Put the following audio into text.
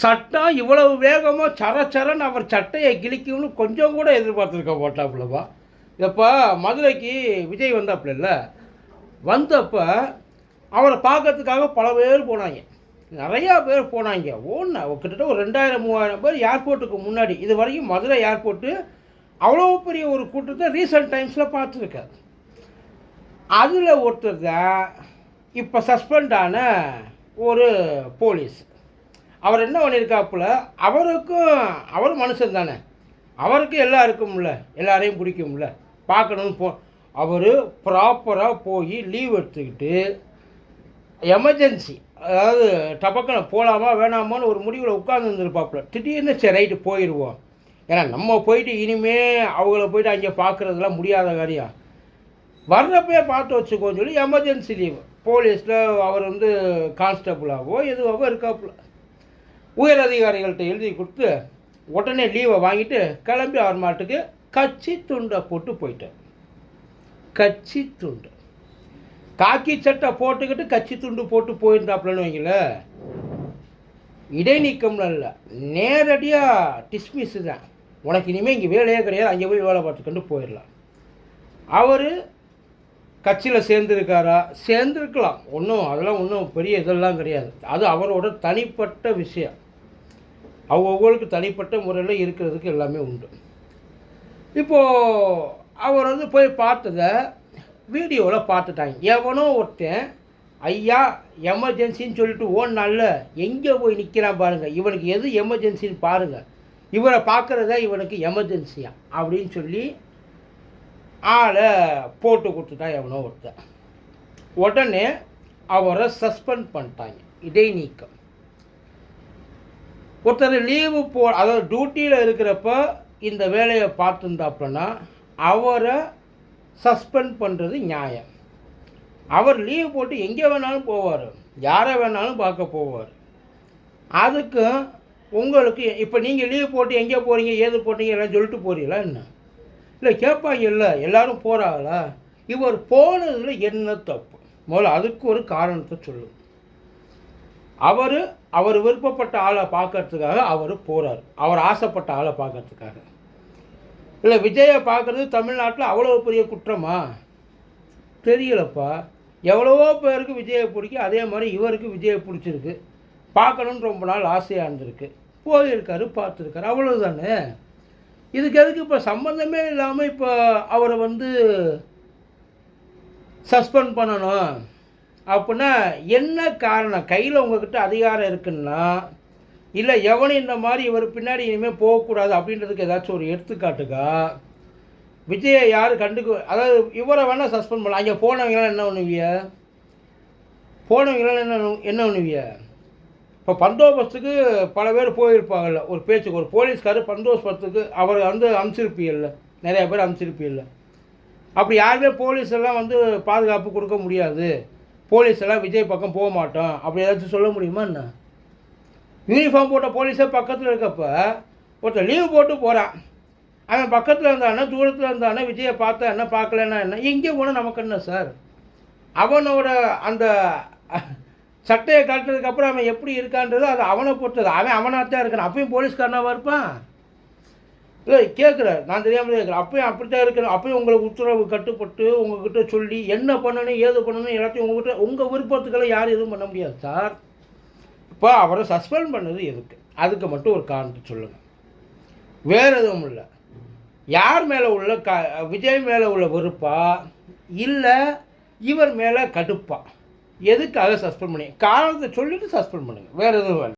சட்டம் இவ்வளவு வேகமாக சர சரன் அவர் சட்டையை கிழிக்கும்னு கொஞ்சம் கூட எதிர்பார்த்துருக்க மாட்டாப்புலப்பா இப்போ மதுரைக்கு விஜய் வந்தாப்புல வந்தப்போ அவரை பார்க்கறதுக்காக பல பேர் போனாங்க. நிறையா பேர் போனாங்க. ஒன்று கிட்டத்தட்ட ஒரு ரெண்டாயிரம் மூவாயிரம் பேர் ஏர்போர்ட்டுக்கு முன்னாடி. இது வரைக்கும் மதுரை ஏர்போர்ட்டு அவ்வளோ பெரிய ஒரு கூட்டத்தை ரீசெண்ட் டைம்ஸில் பார்த்துருக்காரு. அதில் ஒருத்தர் தான் இப்போ சஸ்பெண்ட் ஆன ஒரு போலீஸ். அவர் என்ன பண்ணியிருக்காப்புல அவருக்கும் அவரும் மனுஷன் தானே. அவருக்கும் எல்லாம் இருக்கும்ல எல்லாரையும் பிடிக்கும்ல. பார்க்கணும்னு போ அவர் ப்ராப்பராக போய் லீவ் எடுத்துக்கிட்டு எமர்ஜென்சி அதாவது டபக்கனை போகலாமா வேணாமான்னு ஒரு முடிவில் உட்காந்துருந்துருப்பாப்புல திடீர்னு சரி ரைட்டு போயிடுவோம் ஏன்னா நம்ம போயிட்டு இனிமே அவங்கள போயிட்டு அங்கே பார்க்குறதுலாம் முடியாத காரியம். வர்றப்பே பார்த்து வச்சுக்கோன்னு சொல்லி எமர்ஜென்சி லீவ் போலீஸில் அவர் வந்து கான்ஸ்டபுளாகவோ எதுவாகவோ இருக்காப்புல. உயர் அதிகாரிகள்கிட்ட எழுதி கொடுத்து உடனே லீவை வாங்கிட்டு கிளம்பி அவர் மாட்டுக்கு கட்சி துண்டை போட்டு போயிட்டார் கட்சி துண்டு. காக்கி சட்டை போட்டுக்கிட்டு கட்சி துண்டு போட்டு போயிருந்தாப்புலன்னு வைங்களேன் இடைநீக்கம்னு இல்லை. நேரடியாக டிஸ்மிஸ் தான். உனக்கு இனிமேல் இங்கே வேலையே கிடையாது அங்கே போய் வேலை பார்த்துக்கிட்டு போயிடலாம். அவர் கட்சியில் சேர்ந்துருக்காரா? சேர்ந்துருக்கலாம். ஒன்றும் அதெல்லாம் ஒன்றும் பெரிய இதெல்லாம் கிடையாது. அது அவரோட தனிப்பட்ட விஷயம். அவங்களுக்கு தனிப்பட்ட முறையில் இருக்கிறதுக்கு எல்லாமே உண்டு. இப்போது அவர் வந்து போய் பார்த்ததை வீடியோவில் பார்த்துட்டாங்க. எவனோ ஒருத்தன் ஐயா எமர்ஜென்சின்னு சொல்லிட்டு ஓன் நாளில் எங்கே போய் நிற்கிறான் பாருங்கள் இவனுக்கு எது எமர்ஜென்சின்னு பாருங்கள் இவரை பார்க்குறத இவனுக்கு எமர்ஜென்சியா? அப்படின்னு சொல்லி ஆளை போட்டு கொடுத்துட்டான் எவனோ ஒருத்தன். உடனே அவரை சஸ்பெண்ட் பண்ணிட்டாங்க. இடைநீக்கம் ஒருத்தர் லீவு போ அதாவது டியூட்டியில் இருக்கிறப்ப இந்த வேலையை பார்த்துருந்தாப்புலன்னா அவரை சஸ்பெண்ட் பண்ணுறது நியாயம். அவர் லீவ் போட்டு எங்கே வேணாலும் போவார். யாரை வேணாலும் பார்க்க போவார். அதுக்கு உங்களுக்கு இப்போ நீங்கள் லீவ் போட்டு எங்கே போகிறீங்க ஏது போட்டீங்க எல்லாம் சொல்லிட்டு போகிறீங்களா என்ன? இல்லை கேட்பாங்க இல்லை எல்லோரும் போகிறாங்களா இவர் போனதில் என்ன தப்பு? முதல்ல அதுக்கு ஒரு காரணத்தை சொல்லுங்கள் அவர் அவர் விருப்பப்பட்ட ஆளை பார்க்கறதுக்காக அவர் போகிறார் அவர் ஆசைப்பட்ட ஆளை பார்க்கறதுக்காக. இல்லை விஜயை பார்க்குறது தமிழ்நாட்டில் அவ்வளோ பெரிய குற்றமா? தெரியலப்பா. எவ்வளவோ பேருக்கு விஜயை பிடிக்கும். அதே மாதிரி இவருக்கு விஜயை பிடிச்சிருக்கு. பார்க்கணுன்னு ரொம்ப நாள் ஆசையாக இருந்திருக்கு. போயிருக்காரு பார்த்துருக்காரு. அவ்வளோதானே இதுக்கு எதுக்கு இப்போ சம்மந்தமே இல்லாமல் இப்போ அவரை வந்து சஸ்பெண்ட் பண்ணணும்? அப்படின்னா என்ன காரணம்? கையில் உங்ககிட்ட அதிகாரம் இருக்குன்னா இல்லை எவனும் இந்த மாதிரி இவர் பின்னாடி இனிமேல் போகக்கூடாது அப்படின்றதுக்கு ஏதாச்சும் ஒரு எடுத்துக்காட்டுக்கா? விஜயை யார் கண்டுக்கு அதாவது இவரை வேணால் சஸ்பெண்ட் பண்ணலாம். அங்கே போனவங்களாம் என்ன பண்ணுவிய போனவங்களாம் என்ன என்ன பண்ணுவிய இப்போ பந்தோபஸ்துக்கு பல பேர் போயிருப்பாங்கல்ல. ஒரு பேச்சுக்கு ஒரு போலீஸ்காரர் பந்தோபஸ்துக்கு அவர் வந்து அனுப்பிச்சிருப்பீங்கல்ல. நிறையா பேர் அனுப்பிச்சிருப்பீங்கல்ல. அப்படி யாருமே போலீஸ் எல்லாம் வந்து பாதுகாப்பு கொடுக்க முடியாது. போலீஸ் எல்லாம் விஜய் பக்கம் போக மாட்டோம். அப்படி ஏதாச்சும் சொல்ல முடியுமா என்ன? யூனிஃபார்ம் போட்ட போலீஸே பக்கத்தில் இருக்கப்ப ஒருத்தர் லீவ் போட்டு போகிறான் அவன் பக்கத்தில் இருந்தானே தூரத்தில் இருந்தானே விஜயை பார்த்தா என்ன பார்க்கலன்னா என்ன? இங்கே கூட நமக்கு என்ன சார்? அவனோட அந்த சட்டையை கட்டுறதுக்கப்புறம் அவன் எப்படி இருக்கான்றது அது அவனை பொறுத்தது. அவன் அவனாக தான் இருக்கான் அப்பயும் போலீஸ்காரனாக இருப்பான்? இல்லை கேட்குறேன் நான் தெரியாமல் கேட்குறேன் அப்பயும் அப்படித்தான் இருக்கிறேன் அப்பயும் உங்களை உத்தரவு கட்டுப்பட்டு உங்ககிட்ட சொல்லி என்ன பண்ணணும் ஏது பண்ணணும் எல்லாத்தையும் உங்ககிட்ட உங்கள் விருப்பத்துக்கெல்லாம் யாரும் எதுவும் பண்ண முடியாது சார். இப்போ அவரை சஸ்பெண்ட் பண்ணது எதுக்கு? அதுக்கு மட்டும் ஒரு காரணத்தை சொல்லுங்கள் வேறு எதுவும் இல்லை. யார் மேலே உள்ள க விஜய் மேலே உள்ள வெறுப்பா? இல்லை இவர் மேலே கடுப்பா? எதுக்காக சஸ்பெண்ட் பண்ணி காரணத்தை சொல்லிட்டு சஸ்பெண்ட் பண்ணுங்கள் வேறு எதுவும் வேணும்.